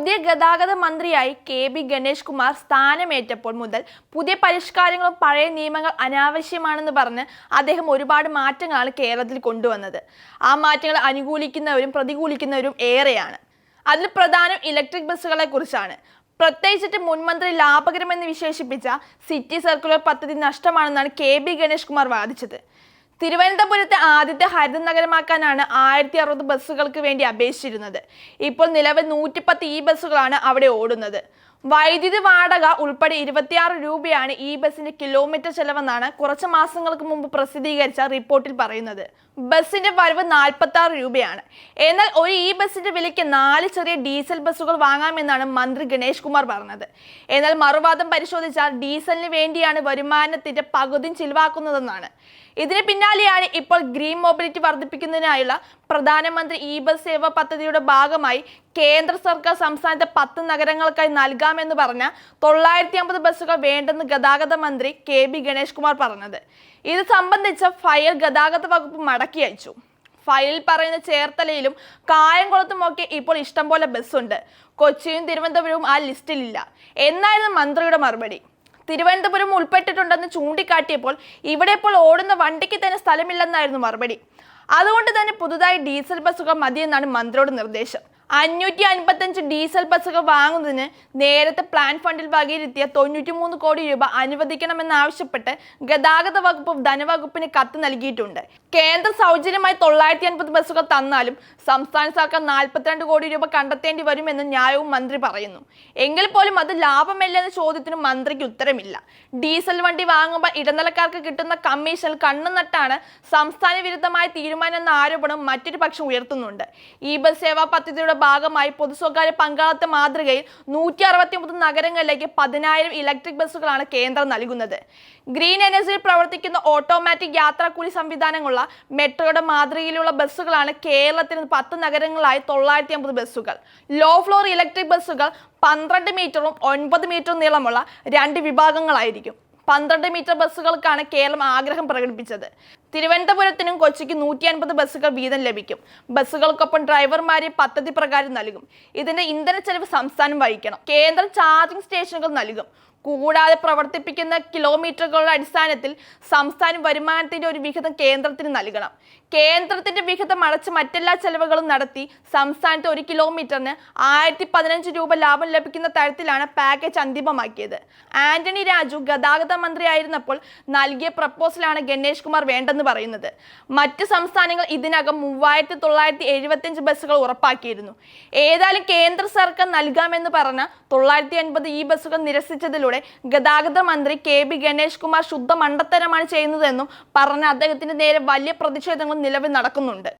പുതിയ ഗതാഗത മന്ത്രിയായി കെ ബി ഗണേഷ് കുമാർ സ്ഥാനമേറ്റപ്പോൾ മുതൽ പുതിയ പരിഷ്കാരങ്ങളും പഴയ നിയമങ്ങൾ അനാവശ്യമാണെന്ന് പറഞ്ഞ് അദ്ദേഹം ഒരുപാട് മാറ്റങ്ങളാണ് കേരളത്തിൽ കൊണ്ടുവന്നത്. ആ മാറ്റങ്ങൾ അനുകൂലിക്കുന്നവരും പ്രതികൂലിക്കുന്നവരും ഏറെയാണ്. അതിൽ പ്രധാനം ഇലക്ട്രിക് ബസ്സുകളെ കുറിച്ചാണ്. പ്രത്യേകിച്ചിട്ട് മുൻമന്ത്രി ലാഭകരമെന്ന് വിശേഷിപ്പിച്ച സിറ്റി സർക്കുലർ പദ്ധതി നഷ്ടമാണെന്നാണ് കെ ബി ഗണേഷ് കുമാർ വാദിച്ചത്. തിരുവനന്തപുരത്തെ ആദ്യത്തെ ഹരിത നഗരമാക്കാനാണ് ആയിരത്തി അറുപത് ബസ്സുകൾക്ക് വേണ്ടി അപേക്ഷിച്ചിരുന്നത്. ഇപ്പോൾ നിലവിൽ നൂറ്റിപ്പത്ത് ഇ ബസ്സുകളാണ് അവിടെ ഓടുന്നത്. വൈദ്യുതി വാടക ഉൾപ്പെടെ ഇരുപത്തിയാറ് രൂപയാണ് ഈ ബസിന്റെ കിലോമീറ്റർ ചെലവെന്നാണ് കുറച്ച് മാസങ്ങൾക്ക് മുമ്പ് പ്രസിദ്ധീകരിച്ച റിപ്പോർട്ടിൽ പറയുന്നത്. ബസിന്റെ വരവ് നാൽപ്പത്തി ആറ് രൂപയാണ്. എന്നാൽ ഒരു ഈ ബസിന്റെ വിലയ്ക്ക് നാല് ചെറിയ ഡീസൽ ബസ്സുകൾ വാങ്ങാമെന്നാണ് മന്ത്രി ഗണേഷ് കുമാർ പറഞ്ഞത്. എന്നാൽ മറുവാദം പരിശോധിച്ചാൽ ഡീസലിന് വേണ്ടിയാണ് വരുമാനത്തിന്റെ പകുതി ചിലവാക്കുന്നതെന്നാണ്. ഇതിന് പിന്നാലെയാണ് ഇപ്പോൾ ഗ്രീൻ മൊബിലിറ്റി വർദ്ധിപ്പിക്കുന്നതിനായുള്ള പ്രധാനമന്ത്രി ഇ ബസ് സേവ പദ്ധതിയുടെ ഭാഗമായി കേന്ദ്ര സർക്കാർ സംസ്ഥാനത്തെ പത്ത് നഗരങ്ങൾക്കായി നൽകാമെന്ന് പറഞ്ഞ തൊള്ളായിരത്തി അമ്പത് ബസ്സുകൾ വേണ്ടെന്ന് ഗതാഗത മന്ത്രി കെ ബി ഗണേഷ് കുമാർ പറഞ്ഞത്. ഇത് സംബന്ധിച്ച ഫയൽ ഗതാഗത വകുപ്പ് മടക്കി അയച്ചു. ഫയലിൽ പറയുന്ന ചേർത്തലയിലും കായംകുളത്തും ഒക്കെ ഇപ്പോൾ ഇഷ്ടംപോലെ ബസ്സുണ്ട്. കൊച്ചിയും തിരുവനന്തപുരവും ആ ലിസ്റ്റിലില്ല. എന്നായിരുന്നു മന്ത്രിയുടെ മറുപടി. തിരുവനന്തപുരം ഉൾപ്പെട്ടിട്ടുണ്ടെന്ന് ചൂണ്ടിക്കാട്ടിയപ്പോൾ ഇവിടെ ഇപ്പോൾ ഓടുന്ന വണ്ടിക്ക് തന്നെ സ്ഥലമില്ലെന്നായിരുന്നു മറുപടി. അതുകൊണ്ട് തന്നെ പുതുതായി ഡീസൽ ബസ്സുകൾ മതിയെന്നാണ് മന്ത്രിയുടെ നിർദ്ദേശം. അഞ്ഞൂറ്റി അൻപത്തഞ്ച് ഡീസൽ ബസ്സുകൾ വാങ്ങുന്നതിന് നേരത്തെ പ്ലാൻ ഫണ്ടിൽ വകയിരുത്തിയ തൊണ്ണൂറ്റി മൂന്ന് കോടി രൂപ അനുവദിക്കണമെന്നാവശ്യപ്പെട്ട് ഗതാഗത വകുപ്പ് ധനവകുപ്പിന് കത്ത് നൽകിയിട്ടുണ്ട്. കേന്ദ്ര സൗജന്യമായി തൊള്ളായിരത്തി അൻപത് ബസ്സുകൾ തന്നാലും സംസ്ഥാന സർക്കാർ നാൽപ്പത്തിരണ്ട് കോടി രൂപ കണ്ടെത്തേണ്ടി വരുമെന്ന് ന്യായവും മന്ത്രി പറയുന്നു. എങ്കിൽ പോലും അത് ലാഭമല്ലെന്ന ചോദ്യത്തിന് മന്ത്രിക്ക് ഉത്തരമില്ല. ഡീസൽ വണ്ടി വാങ്ങുമ്പോൾ ഇടനിലക്കാർക്ക് കിട്ടുന്ന കമ്മീഷൻ കണ്ണു നട്ടാണ് സംസ്ഥാന വിരുദ്ധമായ തീരുമാനം എന്ന ആരോപണം മറ്റൊരു പക്ഷം ഉയർത്തുന്നുണ്ട്. ഈ ബസ് സേവാ പദ്ധതിയുടെ ഭാഗമായി പൊതു സ്വകാര്യ പങ്കാളിത്ത മാതൃകയിൽ നൂറ്റി അറുപത്തി ഒമ്പത് നഗരങ്ങളിലേക്ക് പതിനായിരം ഇലക്ട്രിക് ബസ്സുകളാണ് കേന്ദ്രം നൽകുന്നത്. ഗ്രീൻ എനർജിയിൽ പ്രവർത്തിക്കുന്ന ഓട്ടോമാറ്റിക് യാത്രാക്കൂലി സംവിധാനങ്ങളുള്ള മെട്രോയുടെ മാതൃകയിലുള്ള ബസ്സുകളാണ് കേരളത്തിൽ പത്ത് നഗരങ്ങളായി തൊള്ളായിരത്തി അമ്പത് ബസ്സുകൾ. ലോ ഫ്ലോർ ഇലക്ട്രിക് ബസ്സുകൾ പന്ത്രണ്ട് മീറ്ററും ഒൻപത് മീറ്ററും നീളമുള്ള രണ്ട് വിഭാഗങ്ങളായിരിക്കും. പന്ത്രണ്ട് മീറ്റർ ബസ്സുകൾക്കാണ് കേരളം ആഗ്രഹം പ്രകടിപ്പിച്ചത്. തിരുവനന്തപുരത്തിനും കൊച്ചിക്ക് നൂറ്റി അൻപത് ബസ്സുകൾ വീതം ലഭിക്കും. ബസ്സുകൾക്കൊപ്പം ഡ്രൈവർമാരെ പദ്ധതി പ്രകാരം നൽകും. ഇതിന്റെ ഇന്ധന ചെലവ് സംസ്ഥാനം വഹിക്കണം. കേന്ദ്ര ചാർജിംഗ് സ്റ്റേഷനുകൾ നൽകും. കൂടാതെ പ്രവർത്തിപ്പിക്കുന്ന കിലോമീറ്ററുകളുടെ അടിസ്ഥാനത്തിൽ സംസ്ഥാന വരുമാനത്തിന്റെ ഒരു വിഹിതം കേന്ദ്രത്തിന് നൽകണം. കേന്ദ്രത്തിന്റെ വിഹിതം അടച്ച് മറ്റെല്ലാ ചെലവുകളും നടത്തി സംസ്ഥാനത്ത് ഒരു കിലോമീറ്ററിന് ആയിരത്തി പതിനഞ്ച് രൂപ ലാഭം ലഭിക്കുന്ന തരത്തിലാണ് പാക്കേജ് അന്തിമമാക്കിയത്. ആന്റണി രാജു ഗതാഗത മന്ത്രിയായിരുന്നപ്പോൾ നൽകിയ പ്രപ്പോസലാണ് ഗണേഷ് കുമാർ വേണ്ടെന്ന് പറയുന്നത്. മറ്റ് സംസ്ഥാനങ്ങൾ ഇതിനകം മൂവായിരത്തി തൊള്ളായിരത്തി എഴുപത്തിയഞ്ച് ബസ്സുകൾ ഉറപ്പാക്കിയിരുന്നു. ഏതായാലും കേന്ദ്ര സർക്കാർ നൽകാമെന്ന് പറഞ്ഞ തൊള്ളായിരത്തി അൻപത് ഈ ബസ്സുകൾ നിരസിച്ചതിലൂടെ ഗതാഗത മന്ത്രി കെ ബി ഗണേഷ് കുമാർ ശുദ്ധ മണ്ടത്തരമാണ് ചെയ്യുന്നതെന്നും പറഞ്ഞ അദ്ദേഹത്തിന്റെ നേരെ വലിയ പ്രതിഷേധങ്ങൾ നിലവിൽ നടക്കുന്നുണ്ട്.